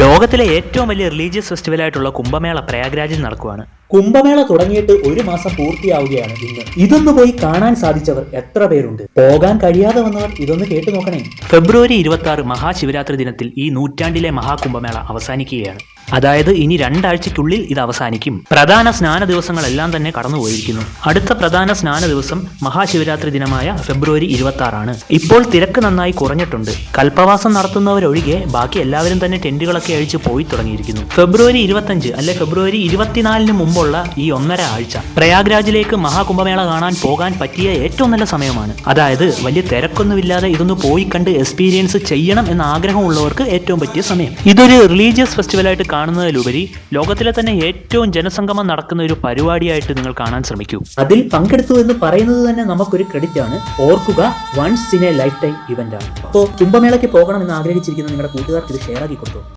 ലോകത്തിലെ ഏറ്റവും വലിയ റിലീജിയസ് ഫെസ്റ്റിവൽ ആയിട്ടുള്ള കുംഭമേള പ്രയാഗ്രാജിൽ നടക്കുവാണ്. കുംഭമേള തുടങ്ങിയിട്ട് ഒരു മാസം പൂർത്തിയാവുകയാണ് ഇന്ന്. ഇതൊന്ന് പോയി കാണാൻ സാധിച്ചവർ എത്ര പേരുണ്ട്? പോകാൻ കഴിയാതെ വന്നവർ ഇതൊന്ന് കേട്ടു നോക്കണേ. ഫെബ്രുവരി ഇരുപത്തി ആറ് മഹാശിവരാത്രി ദിനത്തിൽ ഈ നൂറ്റാണ്ടിലെ മഹാകുംഭമേള അവസാനിക്കുകയാണ്. അതായത് ഇനി രണ്ടാഴ്ചയ്ക്കുള്ളിൽ ഇത് അവസാനിക്കും. പ്രധാന സ്നാന ദിവസങ്ങളെല്ലാം തന്നെ കടന്നുപോയിരിക്കുന്നു. അടുത്ത പ്രധാന സ്നാന ദിവസം മഹാശിവരാത്രി ദിനമായ ഫെബ്രുവരി ഇരുപത്തി ആറാണ് ഇപ്പോൾ തിരക്ക് നന്നായി കുറഞ്ഞിട്ടുണ്ട്. കൽപ്പവാസം നടത്തുന്നവരൊഴികെ ബാക്കി എല്ലാവരും തന്നെ ടെന്റുകളൊക്കെ അഴിച്ച് പോയി തുടങ്ങിയിരിക്കുന്നു. ഫെബ്രുവരി ഇരുപത്തഞ്ച് അല്ലെ ഫെബ്രുവരി ഇരുപത്തിനാലിന് മുമ്പുള്ള ഈ ഒന്നര ആഴ്ച പ്രയാഗ്രാജിലേക്ക് മഹാകുംഭമേള കാണാൻ പോകാൻ പറ്റിയ ഏറ്റവും നല്ല സമയമാണ്. അതായത് വലിയ തിരക്കൊന്നുമില്ലാതെ ഇതൊന്ന് പോയി കണ്ട് എക്സ്പീരിയൻസ് ചെയ്യണം എന്ന ആഗ്രഹമുള്ളവർക്ക് ഏറ്റവും പറ്റിയ സമയം. ഇതൊരു റിലീജിയസ് ഫെസ്റ്റിവലായിട്ട് കാണുന്നതിലുപരി ലോകത്തിലെ തന്നെ ഏറ്റവും ജനസംഗമം നടക്കുന്ന ഒരു പരിപാടിയായിട്ട് നിങ്ങൾ കാണാൻ ശ്രമിക്കൂ. അതിൽ പങ്കെടുത്തു എന്ന് പറയുന്നത് തന്നെ നമുക്കൊരു ക്രെഡിറ്റ് ആണ്. ഓർക്കുക once in a lifetime event ആണ്. അപ്പോൾ കുംഭമേളയ്ക്ക് പോകണമെന്ന് ആഗ്രഹിച്ചിരിക്കുന്ന നിങ്ങളുടെ കൂട്ടുകാർക്ക് ഇത് ഷെയർ ആക്കി കൊടുത്തു?